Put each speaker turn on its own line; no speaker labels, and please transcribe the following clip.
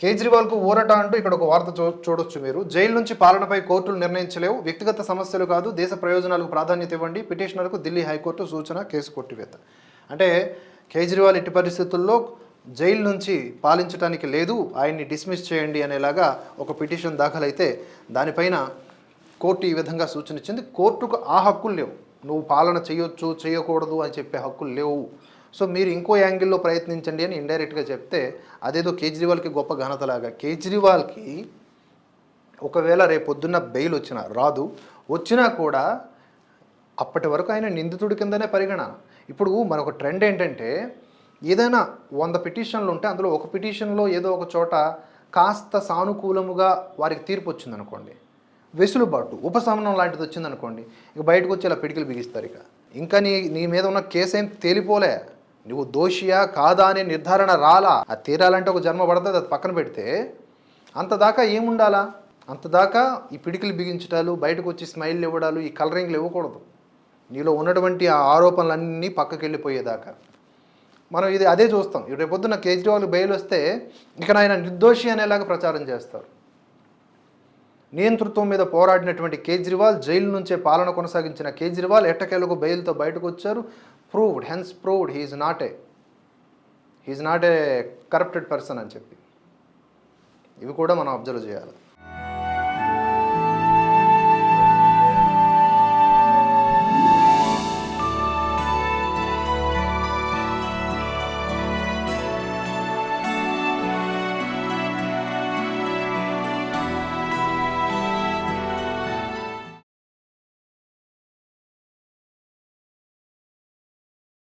కేజ్రీవాల్కు ఊరట అంటూ ఇక్కడ ఒక వార్త చూ చూడొచ్చు మీరు. జైలు నుంచి పాలనపై కోర్టులు నిర్ణయించలేవు. వ్యక్తిగత సమస్యలు కాదు. దేశ ప్రయోజనాలకు ప్రాధాన్యత ఇవ్వండి. పిటిషనర్కు ఢిల్లీ హైకోర్టు సూచన కేసు కొట్టివేత. అంటే కేజ్రీవాల్ ఇట్టి పరిస్థితుల్లో జైలు నుంచి పాలించడానికి లేదు. ఆయన్ని డిస్మిస్ చేయండి అనేలాగా ఒక పిటిషన్ దాఖలైతే దానిపైన కోర్టు ఈ విధంగా సూచన ఇచ్చింది. కోర్టుకు ఆ హక్కులు లేవు. నువ్వు పాలన చేయొచ్చు చేయకూడదు అని చెప్పే హక్కులు లేవు. సో మీరు ఇంకో యాంగిల్లో ప్రయత్నించండి అని ఇండైరెక్ట్గా చెప్తే అదేదో కేజ్రీవాల్కి గొప్ప ఘనతలాగా. కేజ్రీవాల్కి ఒకవేళ రేపు పొద్దున్న బెయిల్ వచ్చినా రాదు వచ్చినా కూడా అప్పటి వరకు ఆయన నిందితుడి కిందనే పరిగణ. ఇప్పుడు మనకు ట్రెండ్ ఏంటంటే ఏదైనా వంద పిటిషన్లు ఉంటే అందులో ఒక పిటిషన్లో ఏదో ఒక చోట కాస్త సానుకూలముగా వారికి తీర్పు వచ్చిందనుకోండి. వెసులుబాటు ఉపశమనం లాంటిది వచ్చిందనుకోండి. ఇక బయటకు వచ్చి ఇలా పిడికిలు బిగిస్తారు ఇక. ఇంకా నీ నీ మీద ఉన్న కేసు ఏం తేలిపోలే. నువ్వు దోషియా కాదా అనే నిర్ధారణ రాలా? అది తీరాలంటే ఒక జన్మ పడుతుంది అది పక్కన పెడితే. అంతదాకా ఏముండాలా? అంతదాకా ఈ పిడికిలు బిగించటాలు బయటకు వచ్చి స్మైల్ ఇవ్వడాలు ఈ కలరింగ్లు ఇవ్వకూడదు. నీలో ఉన్నటువంటి ఆ ఆరోపణలన్నీ పక్కకి వెళ్ళిపోయేదాకా మనం ఇది అదే చూస్తాం. రేపొద్దున కేజ్రీవాల్ బెయిల్ వస్తే ఇక ఆయన నిర్దోషి అనేలాగా ప్రచారం చేస్తారు. నియంతృత్వం మీద పోరాడినటువంటి కేజ్రీవాల్ జైలు నుంచే పాలన కొనసాగించిన కేజ్రీవాల్ ఎట్టకేలకు బెయిల్తో బయటకు వచ్చారు. Proved hence proved he's not a he's not a corrupted person అని చెప్పి. ఇవి కూడా మనం అబ్జర్వ్ చేయాలి.